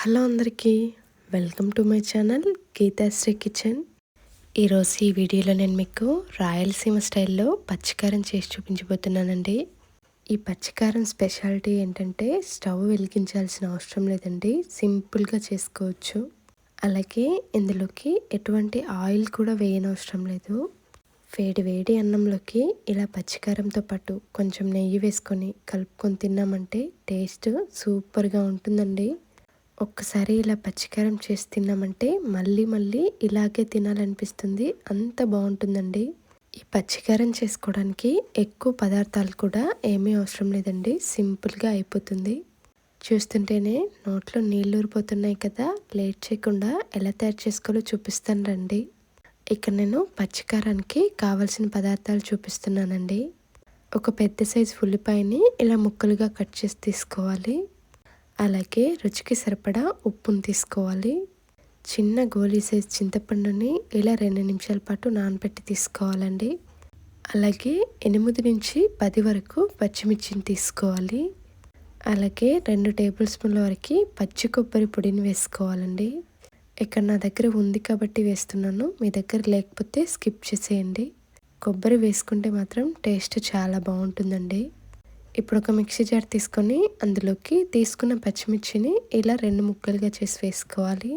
Hello అందరికీ welcome to my channel Geethasri kitchen. ఈరోజు ఈ వీడియోలో నేను మీకు రాయలసీమ స్టైల్లో పచ్చికారం చేసి చూపించబోతున్నానండి. ఈ పచ్చికారం స్పెషాలిటీ ఏంటంటే స్టవ్ వెలిగించాల్సిన అవసరం లేదండి సింపుల్గా చేసుకోవచ్చు. అలాగే ఇందులోకి ఎటువంటి ఆయిల్ కూడా వేయనవసరం లేదు. వేడి వేడి అన్నంలోకి ఇలా పచ్చికారంతో పాటు కొంచెం నెయ్యి వేసుకొని కలుపుకొని తిన్నామంటే టేస్ట్ సూపర్గా ఉంటుందండి. ఒక్కసారి ఇలా పచ్చికారం చేసి తిన్నామంటే మళ్ళీ మళ్ళీ ఇలాగే తినాలనిపిస్తుంది. అంత బాగుంటుందండి. ఈ పచ్చికారం చేసుకోవడానికి ఎక్కువ పదార్థాలు కూడా ఏమీ అవసరం లేదండి. సింపుల్గా అయిపోతుంది. చూస్తుంటేనే నోట్లో నీళ్ళు ఊరిపోతున్నాయి కదా. లేట్ చేయకుండా ఎలా తయారు చేసుకోవాలో చూపిస్తాను రండి. ఇక్కడ నేను పచ్చికారానికి కావలసిన పదార్థాలు చూపిస్తున్నానండి. ఒక పెద్ద సైజు ఉల్లిపాయని ఇలా ముక్కలుగా కట్ చేసి తీసుకోవాలి. అలాగే రుచికి సరిపడా ఉప్పును తీసుకోవాలి. చిన్న గోలీ సైజ్ చింతపండుని ఇలా రెండు నిమిషాల పాటు నానబెట్టి తీసుకోవాలండి. అలాగే ఎనిమిది నుంచి పది వరకు పచ్చిమిర్చిని తీసుకోవాలి. అలాగే రెండు టేబుల్ స్పూన్ల వరకు పచ్చి కొబ్బరి పొడిని వేసుకోవాలండి. ఇక్కడ నా దగ్గర ఉంది కాబట్టి వేస్తున్నాను. మీ దగ్గర లేకపోతే స్కిప్ చేసేయండి. కొబ్బరి వేసుకుంటే మాత్రం టేస్ట్ చాలా బాగుంటుందండి. ఇప్పుడు ఒక మిక్సీ జార్ తీసుకొని అందులోకి తీసుకున్న పచ్చిమిర్చిని ఇలా రెండు ముక్కలుగా చేసి వేసుకోవాలి.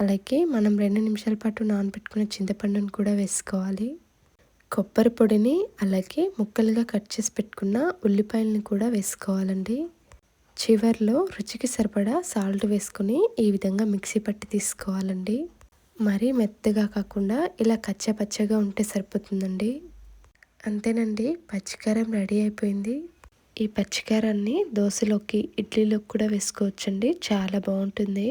అలాగే మనం రెండు నిమిషాల పాటు నానబెట్టుకున్న చింతపండును కూడా వేసుకోవాలి. కొబ్బరి పొడిని అలాగే ముక్కలుగా కట్ చేసి పెట్టుకున్న ఉల్లిపాయలను కూడా వేసుకోవాలండి. చివర్లో రుచికి సరిపడా సాల్ట్ వేసుకుని ఈ విధంగా మిక్సీ పట్టి తీసుకోవాలండి. మరీ మెత్తగా కాకుండా ఇలా కచ్చపచ్చగా ఉంటే సరిపోతుందండి. అంతేనండి పచ్చికారం రెడీ అయిపోయింది. ఈ పచ్చికారాన్ని దోశలోకి ఇడ్లీలోకి కూడా వేసుకోవచ్చండి. చాలా బాగుంటుంది.